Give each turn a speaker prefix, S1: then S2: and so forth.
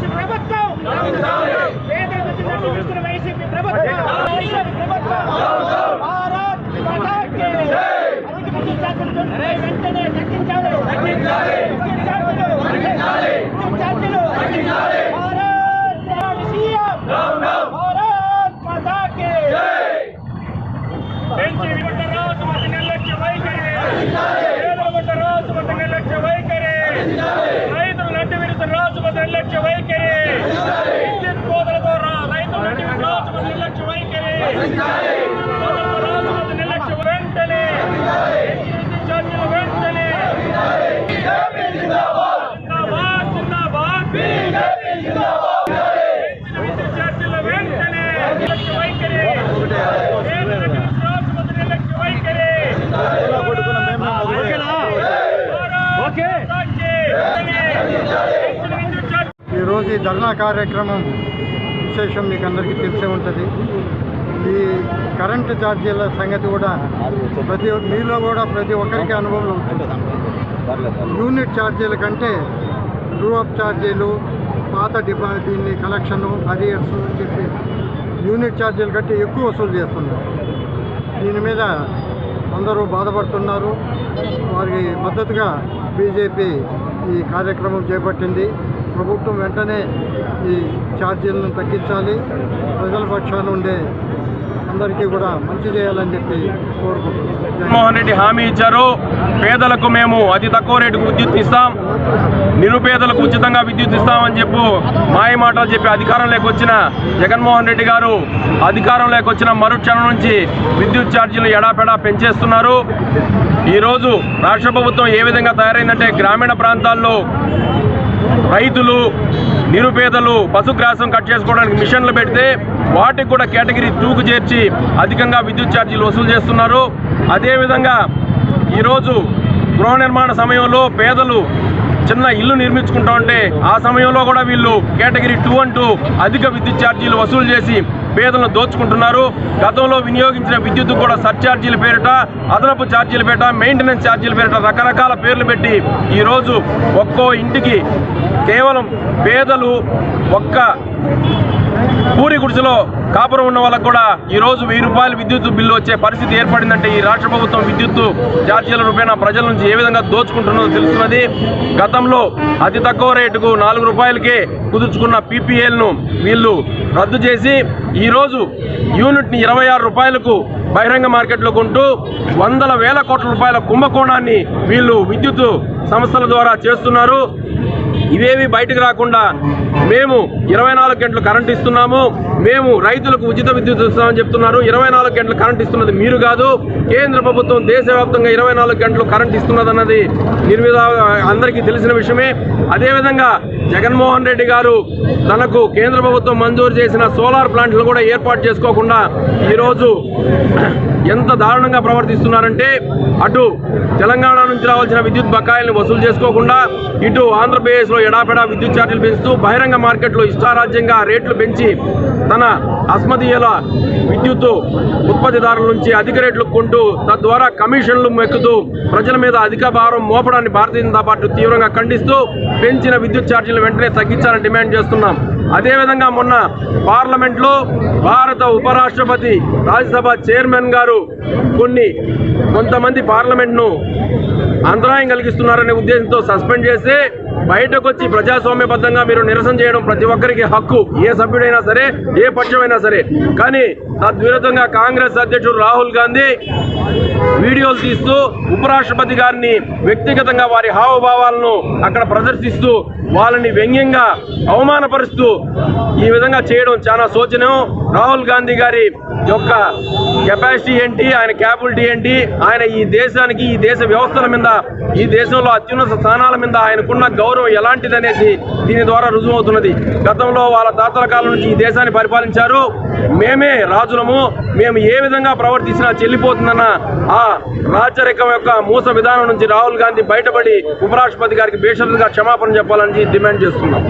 S1: YCP ప్రభుత్వం. పేదలు నట్టు తీసుకున్న వైసీపీ ప్రభుత్వం. వెంటనే తగ్గించాలి. తగ్గించాలి. తగ్గించాలి. తగ్గించాలి. వైఖరి. రైతులు నడ్డి విరుద్ధ రాజు నిర్లక్ష్య వైఖరి విద్యుత్ కోతలతో రా- రైతులు నడ్డి విరుద్ధ రాజు మధ్య నిర్లక్ష్య వైఖరి కోతలతో రాజు మధ్య నిర్లక్ష్య వెంటనే పెంచిన విద్యుత్ ఛార్జీలు వెంటనే జిందాబాద్ జిందాబాద్ పెంచిన విద్యుత్ ఛార్జీలు వెంటనే నిర్లక్ష్య వైఖరి పేదల నడ్డి విరుద్ధ రాజు మధ్య నిర్లక్ష్య వైఖరి ఓకే
S2: ఇది ధర్నా కార్యక్రమం విశేషం మీకు అందరికీ తెలిసే ఉంటుంది. ఈ కరెంటు ఛార్జీల సంగతి కూడా ప్రతి మీలో కూడా ప్రతి ఒక్కరికి అనుభవం ఉంటుంది. యూనిట్ ఛార్జీల కంటే ట్రూ ఛార్జీలు పాత డిపా దీన్ని కలెక్షను అరియర్స్ అని చెప్పి యూనిట్ ఛార్జీల కంటే ఎక్కువ వసూలు చేస్తున్నారు. దీని మీద అందరూ బాధపడుతున్నారు. వారికి మద్దతుగా బీజేపీ ఈ కార్యక్రమం చేపట్టింది. ప్రభుత్వం వెంటనే ఈ ఛార్జీలను తగ్గించాలి. ప్రజల పక్షాన ఉండే అందరికీ కూడా మంచి చేయాలని చెప్పి కోరుకుంటున్నాం.
S3: జగన్మోహన్ రెడ్డి హామీ ఇచ్చారు. పేదలకు మేము అతి తక్కువ రేటుకు విద్యుత్ ఇస్తాం. నిరుపేదలకు ఉచితంగా విద్యుత్ ఇస్తామని చెప్పు మాయ మాటలు చెప్పి అధికారంలోకి వచ్చిన జగన్మోహన్ రెడ్డి గారు అధికారంలోకి వచ్చిన మరుక్షణం నుంచి విద్యుత్ ఛార్జీలు ఎడాపెడా పెంచేస్తున్నారు. ఈరోజు రాష్ట్ర ప్రభుత్వం ఏ విధంగా తయారైందంటే గ్రామీణ ప్రాంతాల్లో రైతులు నిరుపేదలు పశుగ్రాసం కట్ చేసుకోవడానికి మిషన్లు పెడితే వాటికి కూడా కేటగిరీ టూకు చేర్చి అధికంగా విద్యుత్ ఛార్జీలు వసూలు చేస్తున్నారు. అదేవిధంగా ఈరోజు గృహ నిర్మాణ సమయంలో పేదలు చిన్న ఇల్లు నిర్మించుకుంటా ఉంటే ఆ సమయంలో కూడా వీళ్ళు కేటగిరీ టూ అంటూ అధిక విద్యుత్ ఛార్జీలు వసూలు చేసి పేదలను దోచుకుంటున్నారు. గతంలో వినియోగించిన విద్యుత్ కూడా సర్ఛార్జీల పేరిట అదనపు ఛార్జీల పేరిట మెయింటెనెన్స్ ఛార్జీల పేరిట రకరకాల పేర్లు పెట్టి ఈరోజు ఒక్కో ఇంటికి కేవలం పేదలు ఒక్క పూరి గుడిసెలో కాపురం ఉన్న వాళ్ళకు కూడా ఈ రోజు వెయ్యి రూపాయలు విద్యుత్ బిల్లు వచ్చే పరిస్థితి ఏర్పడిందంటే ఈ రాష్ట్ర ప్రభుత్వం విద్యుత్ ఛార్జీల రూపేణ ప్రజల నుంచి ఏ విధంగా దోచుకుంటున్నదో తెలుస్తున్నది. గతంలో అతి తక్కువ రేటుకు నాలుగు రూపాయలకే కుదుర్చుకున్న పీపీఎల్ను వీళ్ళు రద్దు చేసి ఈరోజు యూనిట్ని ఇరవై ఆరు రూపాయలకు బహిరంగ మార్కెట్లో కొంటూ వందల వేల కోట్ల రూపాయల కుంభకోణాన్ని వీళ్ళు విద్యుత్ సంస్థల ద్వారా చేస్తున్నారు. ఇవేవి బయటకు రాకుండా మేము ఇరవై నాలుగు గంటలు కరెంట్ ఇస్తున్నాము. మేము రైతులకు ఉచిత విద్యుత్ ఇస్తామని చెప్తున్నారు. ఇరవై నాలుగు గంటలు కరెంట్ ఇస్తున్నది మీరు కాదు కేంద్ర ప్రభుత్వం దేశవ్యాప్తంగా ఇరవై నాలుగు గంటలు కరెంట్ ఇస్తున్నదన్నది నిర్విధ అందరికీ తెలిసిన విషయమే. అదేవిధంగా జగన్మోహన్ రెడ్డి గారు తనకు కేంద్ర ప్రభుత్వం మంజూరు చేసిన సోలార్ ప్లాంట్లు కూడా ఏర్పాటు చేసుకోకుండా ఈరోజు ఎంత దారుణంగా ప్రవర్తిస్తున్నారంటే అటు తెలంగాణ నుంచి రావాల్సిన విద్యుత్ బకాయిలను వసూలు చేసుకోకుండా ఇటు ఆంధ్రప్రదేశ్లో ఎడాపెడా విద్యుత్ ఛార్జీలు పెంచుతూ బహిరంగ మార్కెట్లో ఇష్టారాజ్యంగా రేట్లు పెంచి తన అస్మదీయుల విద్యుత్ ఉత్పత్తిదారుల నుంచి అధిక రేట్లు కొంటూ తద్వారా కమిషన్లు మెక్కుతూ ప్రజల మీద అధిక భారం మోపడాన్ని భారతీయ జనతా పార్టీ తీవ్రంగా ఖండిస్తూ పెంచిన విద్యుత్ ఛార్జీలు వెంటనే తగ్గించాలని డిమాండ్ చేస్తున్నాం. అదేవిధంగా మొన్న పార్లమెంట్లో భారత ఉపరాష్ట్రపతి రాజ్యసభ చైర్మన్ గారు కొన్ని కొంతమంది పార్లమెంట్ను అంతరాయం కలిగిస్తున్నారనే ఉద్దేశంతో సస్పెండ్ చేసి బయటకు వచ్చి ప్రజాస్వామ్యబద్ధంగా మీరు నిరసన చేయడం ప్రతి ఒక్కరికి హక్కు. ఏ సభ్యుడైనా సరే ఏ పక్షమైనా సరే. కానీ తద్విరుద్ధంగా కాంగ్రెస్ అధ్యక్షుడు రాహుల్ గాంధీ వీడియోలు తీస్తూ ఉపరాష్ట్రపతి గారిని వ్యక్తిగతంగా వారి హావభావాలను అక్కడ ప్రదర్శిస్తూ వాళ్ళని వ్యంగ్యంగా అవమానపరుస్తూ ఈ విధంగా చేయడం చాలా శోచనం. రాహుల్ గాంధీ గారి యొక్క కెపాసిటీ ఏంటి? ఆయన క్యాపబిలిటీ ఏంటి? ఆయన ఈ దేశానికి ఈ దేశ వ్యవస్థల మీద ఈ దేశంలో అత్యున్నత స్థానాల మీద ఆయనకున్న గౌరవం ఎలాంటిదనేసి దీని ద్వారా రుజువవుతున్నది. గతంలో వాళ్ళ తాతల కాలం నుంచి ఈ దేశాన్ని పరిపాలించారు. మేమే రాజులము. మేము ఏ విధంగా ప్రవర్తించినా చెల్లిపోతుందన్న ఆ రాచరికం యొక్క మూస విధానం నుంచి రాహుల్ గాంధీ బయటపడి ఉపరాష్ట్రపతి గారికి బేషరతుగా క్షమాపణ చెప్పాలని డిమాండ్ చేస్తున్నాం.